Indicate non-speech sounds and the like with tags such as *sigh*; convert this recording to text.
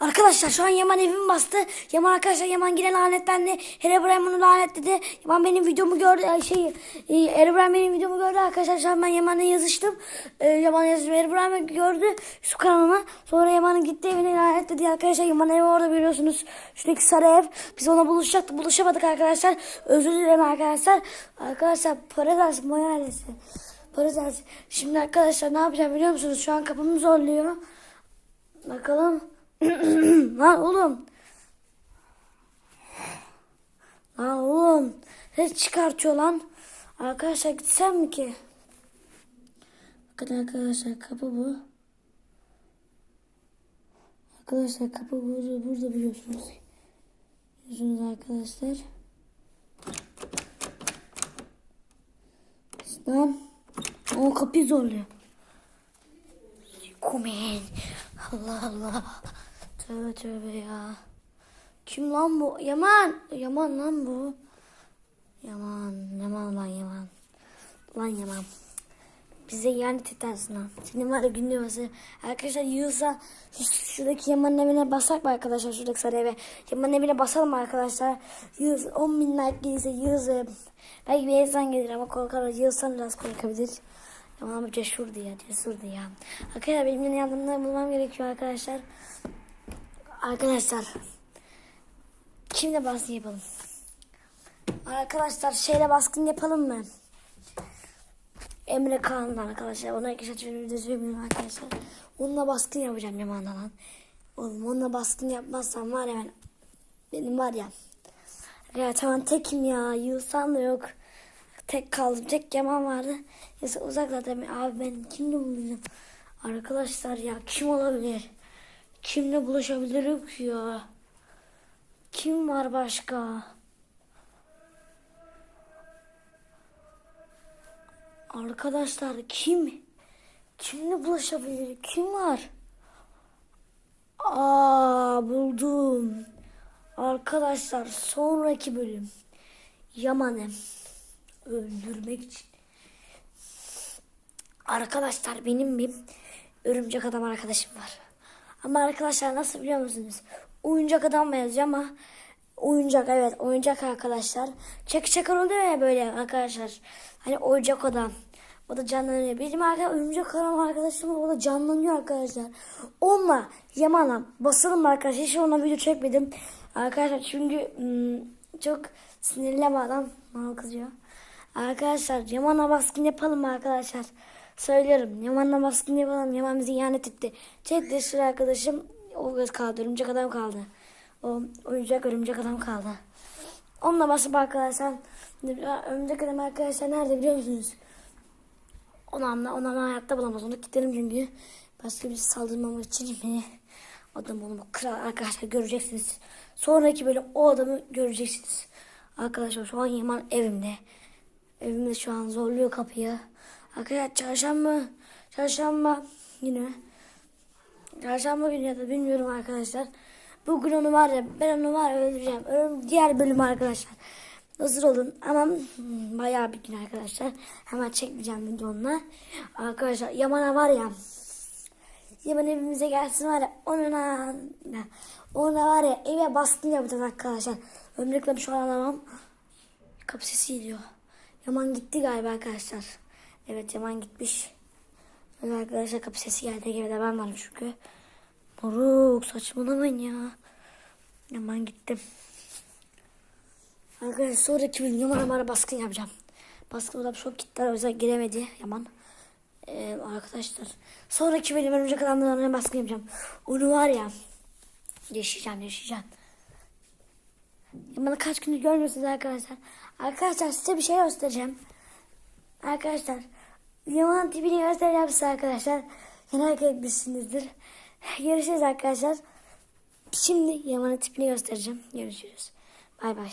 Arkadaşlar şu an Yaman evimi bastı. Yaman arkadaşlar Yaman yine lanetlendi. Herobrine onu lanetledi. Yaman benim videomu gördü. Şey, e, Herobrine benim videomu gördü arkadaşlar. Şu an ben Yaman'la yazıştım. E, Yaman yazıştım. Herobrine gördü şu kanalıma. Sonra Yaman'ın gitti evine lanetledi arkadaşlar. Yaman evi orada biliyorsunuz. Şuradaki sarı ev. Biz ona buluşacaktık. Buluşamadık arkadaşlar. Özür dilerim arkadaşlar. Arkadaşlar para dersin. Boya ailesi. Para dersin. Şimdi arkadaşlar ne yapacağım biliyor musunuz? Şu an kapımı zorluyor. Bakalım. *coughs* Lan oğlum. Lan oğlum. Ses çıkartıyor lan. Arkadaşlar gitsem mi ki? Bakın arkadaşlar kapı bu. Arkadaşlar kapı burada, burada biliyorsunuz. Biliyorsunuz arkadaşlar. Lan. O kapıyı zorluyor. Kumen. Allah Allah. Tövbe tövbe ya. Kim lan bu? Yaman. Yaman lan bu. Yaman. Yaman lan Yaman. Lan Yaman. Bize ihanet edersin lan. Senin var ya gün yuvası. Arkadaşlar şu, şuradaki Yaman'ın evine basak mı arkadaşlar? Şuradaki sarı eve. Yaman'ın evine basalım arkadaşlar? Yığız 10 bin like gelirse Yığız belki bir insan gelir ama korkar. Yığızsan biraz korkabilir. Yaman ama cesurdu ya cesurdu ya. Arkadaşlar benim yine yardımda bulmam gerekiyor arkadaşlar. Arkadaşlar. Kimle baskın yapalım? Arkadaşlar şeyle baskın yapalım mı? Emre Kağan'la arkadaşlar. Ona iki şart video söylemiyorum arkadaşlar. Onunla baskın yapacağım Yaman'la lan. Oğlum onunla baskın yapmazsam var ya ben. Benim var ya. Ya tamam tekim ya. Yılsam da yok. Tek kaldım. Tek Yaman vardı. Ya uzak zaten. Abi ben kimle bulacağım? Arkadaşlar ya kim olabilir? Kimle bulaşabilirim ki ya? Kim var başka? Arkadaşlar kim? Kimle bulaşabilir? Kim var? Aa buldum. Arkadaşlar sonraki bölüm Yaman'ı öldürmek için. Arkadaşlar benim bir örümcek adam arkadaşım var. Ama arkadaşlar nasıl biliyor musunuz? Oyuncak adam benziyor ama oyuncak evet oyuncak arkadaşlar. Çakı çakır oluyor ya böyle arkadaşlar. Hani oyuncak adam. O da canlanıyor. Benim arkadaşlar oyuncak adam arkadaşım. O da canlanıyor arkadaşlar. Onunla Yaman'a basalım arkadaşlar. Hiç ona video çekmedim. Arkadaşlar çünkü ım, çok sinirli adam bana kızıyor. Arkadaşlar Yaman'a baskın yapalım mı arkadaşlar? Söylüyorum. Yaman'la baskın yapalım. Yaman bizi ihanet etti. De sürü arkadaşım o göz kaldı. Örümcek adam kaldı. O oyuncak örümcek adam kaldı. Onunla basıp arkadaşlar örümcek adam arkadaşlar nerede biliyor musunuz? Onu anla, onu ama hayatta bulamaz. Onu kilitlerim çünkü. Başka bir saldırmamak için beni adam onu kral arkadaşlar göreceksiniz. Sonraki bölüm o adamı göreceksiniz. Arkadaşlar şu an Yaman evimde. Evimde şu an zorluyor kapıyı. Arkadaşlar çarşamba, çarşamba yine. Çarşamba günü ya da bilmiyorum arkadaşlar. Bugün onu var ya ben onu var ya öldüreceğim. Ölüm diğer bölüm arkadaşlar. Hazır olun ama bayağı bir gün arkadaşlar. Hemen çekmeyeceğim videonla. Arkadaşlar Yaman'a var ya. Yaman evimize gelsin var ya. Ona, ona var ya eve baskın yapacağız arkadaşlar. Ömrükle şu an alamam. Kapı sesi geliyor. Yaman gitti galiba arkadaşlar. Evet Yaman gitmiş. Arkadaşlar kapı sesi geldi. Evde ben varım çünkü. Moruk saçmalamayın ya. Yaman gittim. Arkadaşlar sonraki bölüm Yaman Amar'a baskın yapacağım. Baskın da çok gittiler o yüzden giremedi Yaman. Ee, arkadaşlar sonraki bölüm örümcek adamlarına baskın yapacağım. Onu var ya yaşayacağım yaşayacağım. Yaman'ı kaç gündür görmüyorsunuz arkadaşlar. Arkadaşlar size bir şey göstereceğim. Arkadaşlar Yaman'ın tipini göstereceğim size arkadaşlar. Merak etmişsinizdir. Görüşürüz arkadaşlar. Şimdi Yaman'ın tipini göstereceğim. Görüşürüz. Bay bay.